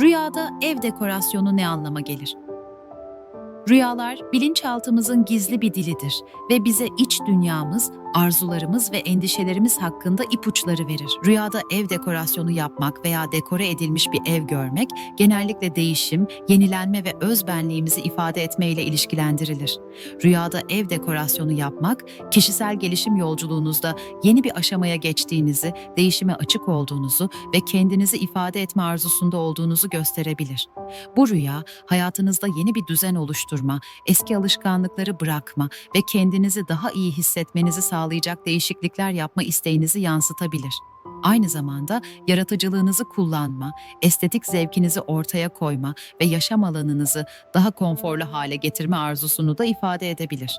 Rüyada ev dekorasyonu ne anlama gelir? Rüyalar bilinçaltımızın gizli bir dilidir ve bize iç dünyamız, arzularımız ve endişelerimiz hakkında ipuçları verir. Rüyada ev dekorasyonu yapmak veya dekore edilmiş bir ev görmek genellikle değişim, yenilenme ve özbenliğimizi ifade etmeyle ilişkilendirilir. Rüyada ev dekorasyonu yapmak, kişisel gelişim yolculuğunuzda yeni bir aşamaya geçtiğinizi, değişime açık olduğunuzu ve kendinizi ifade etme arzusunda olduğunuzu gösterebilir. Bu rüya hayatınızda yeni bir düzen oluşturma, eski alışkanlıkları bırakma ve kendinizi daha iyi hissetmenizi sağlayacak değişiklikler yapma isteğinizi yansıtabilir. Aynı zamanda yaratıcılığınızı kullanma, estetik zevkinizi ortaya koyma ve yaşam alanınızı daha konforlu hale getirme arzusunu da ifade edebilir.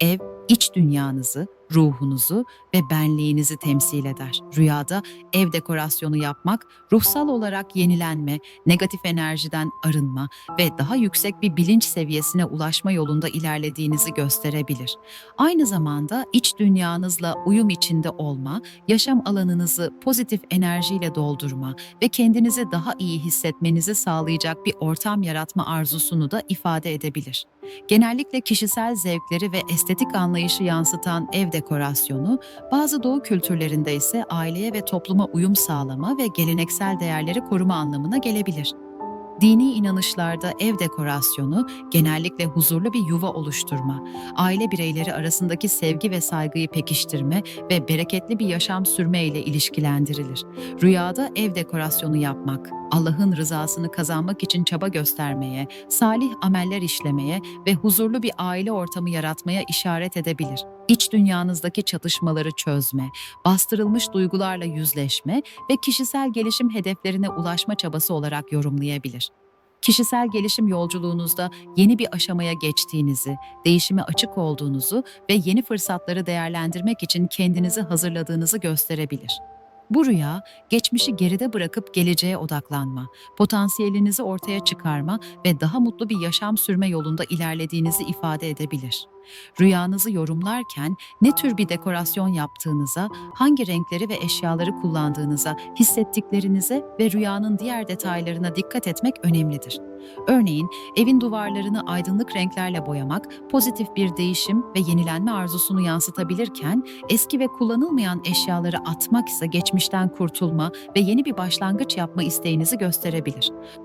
Ev, iç dünyanızı, ruhunuzu ve benliğinizi temsil eder. Rüyada ev dekorasyonu yapmak, ruhsal olarak yenilenme, negatif enerjiden arınma ve daha yüksek bir bilinç seviyesine ulaşma yolunda ilerlediğinizi gösterebilir. Aynı zamanda iç dünyanızla uyum içinde olma, yaşam alanınızı pozitif enerjiyle doldurma ve kendinizi daha iyi hissetmenizi sağlayacak bir ortam yaratma arzusunu da ifade edebilir. Genellikle kişisel zevkleri ve estetik anlayışı yansıtan ev dekorasyonu, bazı doğu kültürlerinde ise aileye ve topluma uyum sağlama ve geleneksel değerleri koruma anlamına gelebilir. Dini inanışlarda ev dekorasyonu genellikle huzurlu bir yuva oluşturma, aile bireyleri arasındaki sevgi ve saygıyı pekiştirme ve bereketli bir yaşam sürme ile ilişkilendirilir. Rüyada ev dekorasyonu yapmak, Allah'ın rızasını kazanmak için çaba göstermeye, salih ameller işlemeye ve huzurlu bir aile ortamı yaratmaya işaret edebilir. İç dünyanızdaki çatışmaları çözme, bastırılmış duygularla yüzleşme ve kişisel gelişim hedeflerine ulaşma çabası olarak yorumlayabilir. Kişisel gelişim yolculuğunuzda yeni bir aşamaya geçtiğinizi, değişime açık olduğunuzu ve yeni fırsatları değerlendirmek için kendinizi hazırladığınızı gösterebilir. Bu rüya, geçmişi geride bırakıp geleceğe odaklanma, potansiyelinizi ortaya çıkarma ve daha mutlu bir yaşam sürme yolunda ilerlediğinizi ifade edebilir. Rüyanızı yorumlarken ne tür bir dekorasyon yaptığınıza, hangi renkleri ve eşyaları kullandığınıza, hissettiklerinize ve rüyanın diğer detaylarına dikkat etmek önemlidir. Örneğin, evin duvarlarını aydınlık renklerle boyamak pozitif bir değişim ve yenilenme arzusunu yansıtabilirken, eski ve kullanılmayan eşyaları atmak ise geçmişten kurtulma ve yeni bir başlangıç yapma isteğinizi gösterebilir.